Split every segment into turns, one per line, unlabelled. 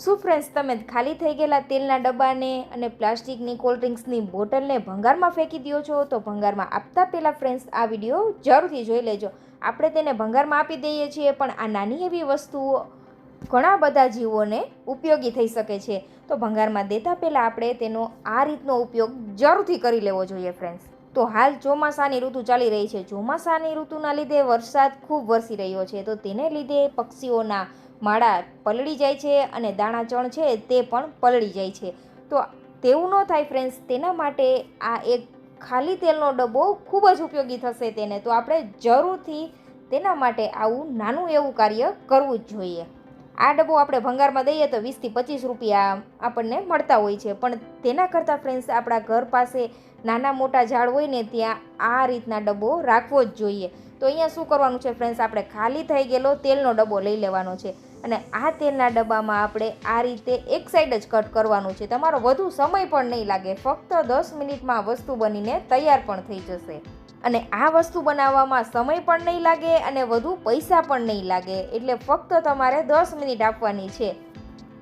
શું ફ્રેન્ડ્સ તમે ખાલી થઈ ગયેલા તેલના ડબ્બાને અને પ્લાસ્ટિકની કોલ્ડ ડ્રિંક્સની બોટલને ભંગારમાં ફેંકી દો છો, તો ભંગારમાં આપતા પહેલાં ફ્રેન્ડ્સ આ વીડિયો જરૂરથી જોઈ લેજો. આપણે તેને ભંગારમાં આપી દઈએ છીએ, પણ આ નાની એવી વસ્તુઓ ઘણા બધા જીવોને ઉપયોગી થઈ શકે છે. તો ભંગારમાં દેતા પહેલાં આપણે તેનો આ રીતનો ઉપયોગ જરૂરથી કરી લેવો જોઈએ ફ્રેન્ડ્સ તો હાલ ચોમાસાની ઋતુ ચાલી રહી છે. ચોમાસાની ઋતુના લીધે વરસાદ ખૂબ વરસી રહ્યો છે. તો તેને લીધે પક્ષીઓના માળા પલળી જાય છે અને દાણા ચણ છે તે પણ પલળી જાય છે. તો તેવું ન થાય ફ્રેન્ડ્સ તેના માટે આ એક ખાલી તેલનો ડબ્બો ખૂબ જ ઉપયોગી થશે તેને. તો આપણે જરૂરથી તેના માટે આવું નાનું એવું કાર્ય કરવું જ જોઈએ. આ ડબ્બો આપણે ભંગારમાં દઈએ તો વીસથી પચીસ રૂપિયા આપણને મળતા હોય છે. પણ તેના કરતાં ફ્રેન્ડ્સ આપણા ઘર પાસે નાના મોટા ઝાડ હોય ને ત્યાં આ રીતના ડબ્બો રાખવો જ જોઈએ. તો અહીંયા શું કરવાનું છે ફ્રેન્ડ્સ આપણે ખાલી થઈ ગયેલો તેલનો ડબ્બો લઈ લેવાનો છે. અને આ તેલના ડબ્બામાં આપણે આ રીતે એક સાઈડ જ કટ કરવાનું છે. તમારો વધુ સમય પણ નહીં લાગે. ફક્ત દસ મિનિટમાં વસ્તુ બનીને તૈયાર પણ થઈ જશે. અને આ વસ્તુ બનાવવામાં સમય પણ નહીં લાગે અને વધુ પૈસા પણ નહીં લાગે. એટલે ફક્ત તમારે દસ મિનિટ આપવાની છે.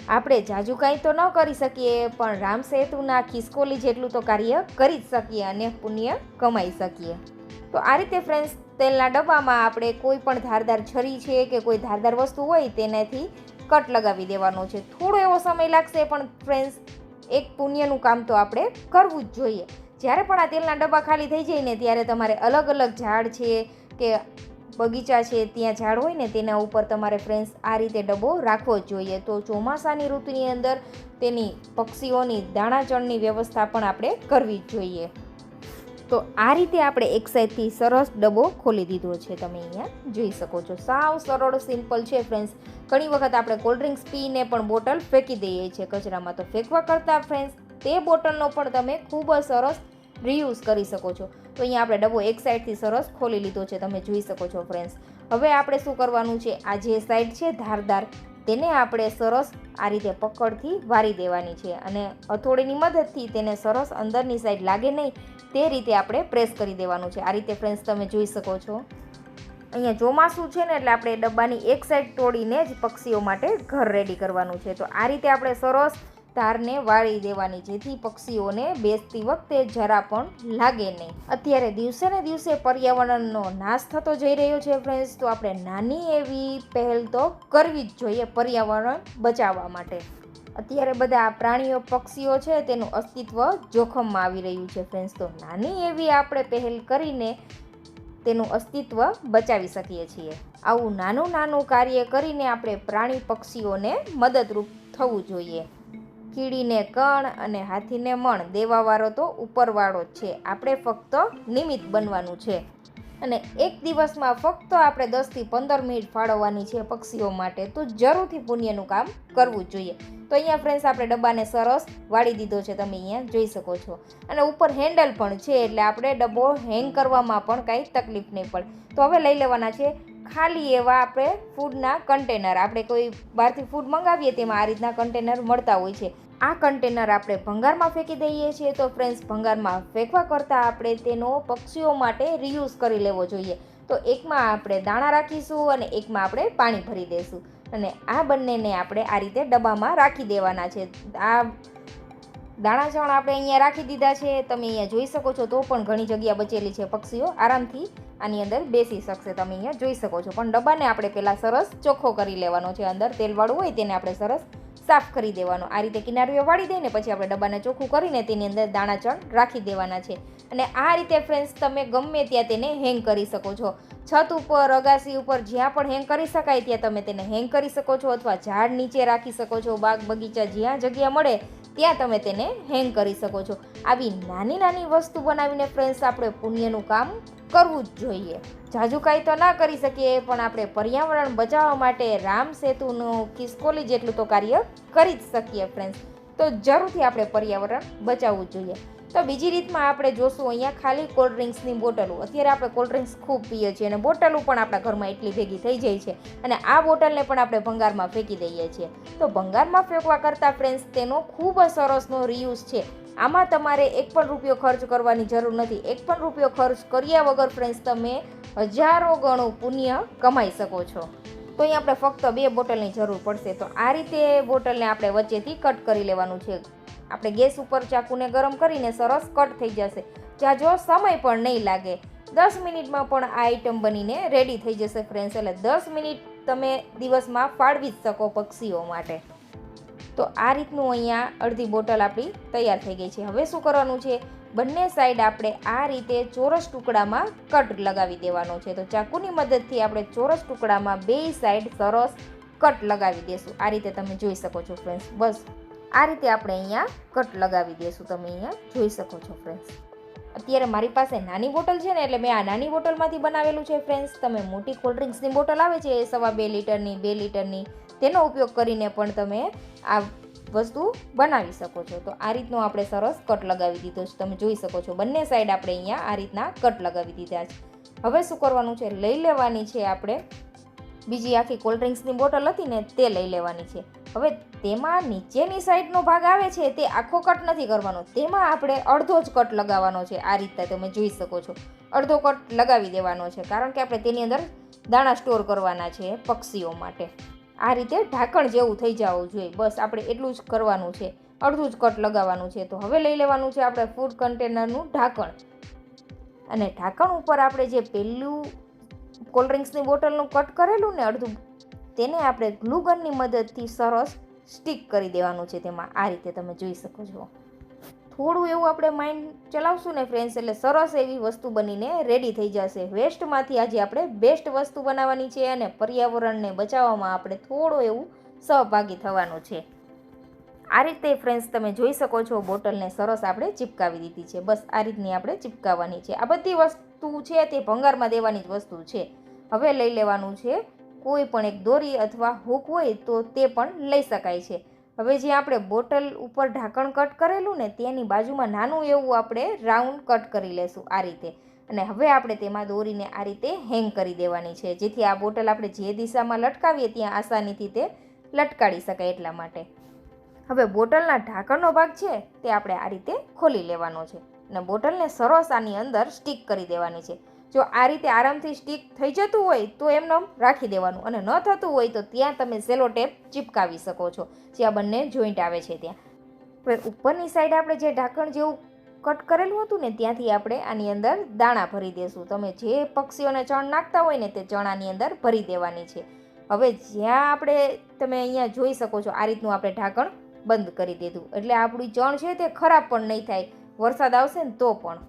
આપણે જાજુ કાંઈ તો ન કરી શકીએ, પણ રામસેતુના ખિસકોલી જેટલું તો કાર્ય કરી જ શકીએ અને પુણ્ય કમાઈ શકીએ. તો આ રીતે ફ્રેન્ડ્સ તેલના ડબ્બામાં આપણે કોઈ પણ ધારદાર છરી છે કે કોઈ ધારદાર વસ્તુ હોય, તેનાથી કટ લગાવી દેવાનો છે. થોડો એવો સમય લાગશે, પણ ફ્રેન્ડ્સ એક પુણ્યનું કામ તો આપણે કરવું જ જોઈએ. જ્યારે પણ આ તેલના ડબ્બા ખાલી થઈ જાય ને, ત્યારે તમારે અલગ અલગ ઝાડ છે કે બગીચા છે, ત્યાં ઝાડ હોય ને, તેના ઉપર તમારે ફ્રેન્ડ્સ આ રીતે ડબ્બો રાખવો જોઈએ. તો ચોમાસાની ઋતુની અંદર તેની પક્ષીઓની દાણાચણની વ્યવસ્થા પણ આપણે કરવી જ જોઈએ. તો આ રીતે આપણે એક સાઈડથી સરસ ડબ્બો ખોલી દીધો છે તમે અહીંયા જોઈ શકો છો. સાવ સરળ, સિમ્પલ છે ફ્રેન્ડ્સ. ઘણી વખત આપણે કોલ્ડ ડ્રિંક્સ પીને પણ બોટલ ફેંકી દઈએ છીએ કચરામાં. તો ફેંકવા કરતાં ફ્રેન્ડ્સ, તે બોટલનો પણ તમે ખૂબ જ સરસ રીયુઝ કરી શકો છો. તો અહીંયા આપણે ડબ્બો એક સાઈડથી સરસ ખોલી લીધો છે, તમે જોઈ શકો છો ફ્રેન્ડ્સ. હવે આપણે શું કરવાનું છે? આ જે સાઈડ છે, ધારદાર તેને આપણે સરસ આ રીતે પકડથી વારી દેવાની છે અને હથોડીની મદદથી તેને સરસ અંદરની સાઈડ લાગે નહીં તે રીતે આપણે પ્રેસ કરી દેવાનું છે. આ રીતે ફ્રેન્ડ્સ તમે જોઈ શકો છો. અહીંયા ચોમાસું છે ને એટલે આપણે ડબ્બાની એક સાઈડ તોડીને જ પક્ષીઓ માટે ઘર રેડી કરવાનું છે. તો આ રીતે આપણે સરસ તારને વાળી દેવાની, જેથી પક્ષીઓને બેસતી વખતે જરા પણ લાગે નહીં. અત્યારે દિવસે ને દિવસે પર્યાવરણનો નાશ થતો જઈ રહ્યો છે ફ્રેન્ડ્સ તો આપણે નાની એવી પહેલ તો કરવી જ જોઈએ પર્યાવરણ બચાવવા માટે. અત્યારે બધા પ્રાણીઓ, પક્ષીઓ છે તેનું અસ્તિત્વ જોખમમાં આવી રહ્યું છે ફ્રેન્ડ્સ તો નાની એવી આપણે પહેલ કરીને તેનું અસ્તિત્વ બચાવી શકીએ છીએ. આવું નાનું નાનું કાર્ય કરીને આપણે પ્રાણી પક્ષીઓને મદદરૂપ થવું જોઈએ. કીડીને કણ અને હાથીને મણ દેવાવાળો તો ઉપરવાળો જ છે. આપણે ફક્ત નિમિત્ત બનવાનું છે. અને એક દિવસમાં ફક્ત આપણે દસથી પંદર મિનિટ ફાળવવાની છે પક્ષીઓ માટે. તો જરૂરથી પુણ્યનું કામ કરવું જોઈએ. તો અહીંયા ફ્રેન્ડ્સ આપણે ડબ્બાને સરસ વાળી દીધો છે. તમે અહીંયા જોઈ શકો છો. અને ઉપર હેન્ડલ પણ છે, એટલે આપણે ડબ્બો હેંગ કરવામાં પણ કાંઈ તકલીફ નહીં પડે. તો હવે લઈ લેવાના છે ખાલી એવા આપણે ફૂડના કન્ટેનર આપણે કોઈ બહારથી ફૂડ મંગાવીએ તેમાં આ રીતના કન્ટેનર મળતા હોય છે. આ કન્ટેનર આપણે ભંગારમાં ફેંકી દઈએ છીએ તો ફ્રેન્ડ્સ ભંગારમાં ફેંકવા કરતાં આપણે તેનો પક્ષીઓ માટે રિયુઝ કરી લેવો જોઈએ. તો એકમાં આપણે દાણા રાખીશું અને એકમાં આપણે પાણી ભરી દઈશું. અને આ બંનેને આપણે આ રીતે ડબ્બામાં રાખી દેવાના છે. આ દાણા ચણ આપણે અહીંયા રાખી દીધા છે. તમે અહીંયા જોઈ શકો છો તો પણ ઘણી જગ્યા બચેલી છે પક્ષીઓ. આરામથી આની અંદર બેસી શકશે. તમે અહીંયા જોઈ શકો છો. પણ ડબ્બાને આપણે પહેલાં સરસ ચોખ્ખો કરી લેવાનો છે. અંદર તેલવાળું હોય તેને આપણે સરસ સાફ કરી દેવાનો. આ રીતે કિનારીઓ વાળી દઈને પછી આપણે ડબ્બાને ચોખ્ખું કરીને તેની અંદર દાણા ચણ રાખી દેવાના છે. અને આ રીતે ફ્રેન્ડ્સ તમે ગમે ત્યાં તેને હેંગ કરી શકો છો. છત ઉપર, અગાસી ઉપર, જ્યાં પણ હેંગ કરી શકાય ત્યાં તમે તેને હેંગ કરી શકો છો અથવા ઝાડ નીચે રાખી શકો છો. બાગ બગીચા જ્યાં જગ્યા મળે ત્યાં તમે તેને હેંગ કરી શકો છો. આવી નાની નાની વસ્તુ બનાવીને ફ્રેન્ડ્સ આપણે પુણ્યનું કામ કરવું જ જોઈએ. જાજુ કાંઈ તો ના કરી શકીએ, પણ આપણે પર્યાવરણ બચાવવા માટે રામ સેતુનું ખિસકોલી જેટલું તો કાર્ય કરી જ શકીએ ફ્રેન્ડ્સ તો જરૂરથી આપણે પર્યાવરણ બચાવવું જોઈએ. તો બીજી રીતમાં આપણે જોશું, અહીંયા ખાલી કોલ્ડ ડ્રિંક્સની બોટલો. અત્યારે આપણે કોલ્ડ ડ્રિંક્સ ખૂબ પીએ છીએ અને બોટલો પણ આપણા ઘરમાં એટલી ભેગી થઈ જાય છે અને આ બોટલને પણ આપણે ભંગારમાં ફેંકી દઈએ છીએ. તો ભંગારમાં ફેંકવા કરતાં ફ્રેન્ડ્સ તેનો ખૂબ જ સરસનો રિયુઝ છે. આમાં તમારે એક પણ રૂપિયો ખર્ચ કરવાની જરૂર નથી. એક પણ રૂપિયો ખર્ચ કર્યા વગર ફ્રેન્ડ્સ તમે હજારો ગણું પુણ્ય કમાઈ શકો છો. તો અહીં આપણે ફક્ત બે બોટલની જરૂર પડશે. તો આ રીતે બોટલને આપણે વચ્ચેથી કટ કરી લેવાનું છે. આપણે ગેસ ઉપર ચાકુને ગરમ કરીને સરસ કટ થઈ જશે. જ્યાં જો સમય પણ નહીં લાગે. દસ મિનિટમાં પણ આ આઈટમ બનીને રેડી થઈ જશે ફ્રેન્ડ્સ એટલે દસ મિનિટ તમે દિવસમાં ફાળવી જ શકો પક્ષીઓ માટે. તો આ રીતનું અહીંયા અડધી બોટલ આપણી તૈયાર થઈ ગઈ છે. હવે શું કરવાનું છે? બંને સાઈડ આપણે આ રીતે ચોરસ ટુકડામાં કટ લગાવી દેવાનો છે. તો ચાકુની મદદથી આપણે ચોરસ ટુકડામાં બે સાઈડ સરસ કટ લગાવી દેશું. આ રીતે તમે જોઈ શકો છો ફ્રેન્ડ્સ બસ, આ રીતે આપણે અહીંયા કટ લગાવી દેશું. તમે અહીંયા જોઈ શકો છો ફ્રેન્ડ્સ અત્યારે મારી પાસે નાની બોટલ છે ને, એટલે મેં આ નાની બોટલમાંથી બનાવેલું છે ફ્રેન્ડ્સ તમે મોટી કોલ્ડ ડ્રિંક્સની બોટલ આવે છે, એ સવા બે લીટરની બે લીટરની તેનો ઉપયોગ કરીને પણ તમે આ વસ્તુ બનાવી શકો છો. તો આ રીતનો આપણે સરસ કટ લગાવી દીધો છે. તમે જોઈ શકો છો બંને સાઈડ આપણે અહીંયા આ રીતના કટ લગાવી દીધા છે. હવે શું કરવાનું છે? લઈ લેવાની છે આપણે બીજી આખી કોલ્ડ ડ્રિંક્સની બોટલ હતી ને તે લઈ લેવાની છે. હવે તેમાં નીચેની સાઈડનો ભાગ આવે છે તે આખો કટ નથી કરવાનો. તેમાં આપણે અડધો જ કટ લગાવવાનો છે. આ રીતે તમે જોઈ શકો છો. અડધો કટ લગાવી દેવાનો છે. કારણ કે આપણે તેની અંદર દાણા સ્ટોર કરવાના છે પક્ષીઓ માટે. આ રીતે ઢાંકણ જેવું થઈ જવું જોઈએ. બસ આપણે એટલું જ કરવાનું છે. અડધું જ કટ લગાવવાનું છે. તો હવે લઈ લેવાનું છે આપણે ફૂડ કન્ટેનરનું ઢાંકણ. અને ઢાંકણ ઉપર આપણે જે પહેલું કોલ્ડ ડ્રિંક્સની બોટલનું કટ કરેલું ને અડધું, તેને આપણે ગ્લુગનની મદદથી સરસ સ્ટીક કરી દેવાનું છે તેમાં. આ રીતે તમે જોઈ શકો છો. થોડું એવું આપણે માઇન્ડ ચલાવશું ને ફ્રેન્ડ્સ એટલે સરસ એવી વસ્તુ બનીને રેડી થઈ જશે. વેસ્ટમાંથી આજે આપણે બેસ્ટ વસ્તુ બનાવવાની છે અને પર્યાવરણને બચાવવામાં આપણે થોડું એવું સહભાગી થવાનું છે. આ રીતે ફ્રેન્ડ્સ તમે જોઈ શકો છો બોટલને સરસ આપણે ચિપકાવી દીધી છે. બસ આ રીતની આપણે ચિપકાવવાની છે. આ બધી વસ્તુ છે તે ભંગારમાં દેવાની જ વસ્તુ છે. હવે લઈ લેવાનું છે કોઈ પણ એક દોરી અથવા હૂક હોય તો તે પણ લઈ શકાય છે. હવે જે આપણે બોટલ ઉપર ઢાંકણ કટ કરેલું ને તેની બાજુમાં નાનું એવું આપણે રાઉન્ડ કટ કરી લેશું આ રીતે. અને હવે આપણે તેમાં દોરીને આ રીતે હેંગ કરી દેવાની છે. જેથી આ બોટલ આપણે જે દિશામાં લટકાવીએ ત્યાં આસાનીથી તે લટકાડી શકાય એટલા માટે. હવે બોટલના ઢાંકણનો ભાગ છે તે આપણે આ રીતે ખોલી લેવાનો છે. અને બોટલને સરસ આની અંદર સ્ટીક કરી દેવાની છે. જો આ રીતે આરામથી સ્ટીક થઈ જતું હોય તો એમને રાખી દેવાનું અને ન થતું હોય તો ત્યાં તમે સેલો ટેપ ચિપકાવી શકો છો, જે આ બંને જોઈન્ટ આવે છે ત્યાં. ઉપરની સાઈડ આપણે જે ઢાંકણ જેવું કટ કરેલું હતું ને, ત્યાંથી આપણે આની અંદર દાણા ભરી દેશું. તમે જે પક્ષીઓને ચણ નાખતા હોય ને, તે ચણાની અંદર ભરી દેવાની છે. હવે જ્યાં આપણે તમે અહીંયા જોઈ શકો છો, આ રીતનું આપણે ઢાંકણ બંધ કરી દીધું. એટલે આપણી ચણ છે તે ખરાબ પણ નહીં થાય. વરસાદ આવશે ને તો પણ.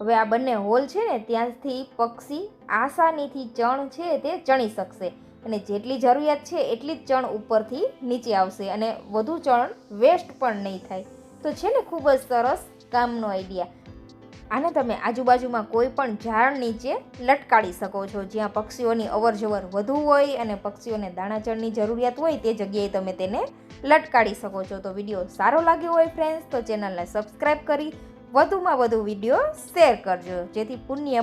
હવે આ બંને હોલ છે ને, ત્યાંથી પક્ષી આસાનીથી ચણ છે તે ચણી શકશે. અને જેટલી જરૂરિયાત છે એટલી જ ચણ ઉપરથી નીચે આવશે અને વધુ ચણ વેસ્ટ પણ નહીં થાય. તો છે ને ખૂબ જ સરસ કામનો આઈડિયા. આને તમે આજુબાજુમાં કોઈ પણ ઝાડ નીચે લટકાડી શકો છો. જ્યાં પક્ષીઓની અવરજવર વધુ હોય અને પક્ષીઓને દાણાચળની જરૂરિયાત હોય તે જગ્યાએ તમે તેને લટકાડી શકો છો. તો વીડિયો સારો લાગ્યો હોય ફ્રેન્ડ્સ તો ચેનલને સબસ્ક્રાઈબ કરી વધુમાં વધુ વીડિયો શેર કરજો. જેથી પુણ્ય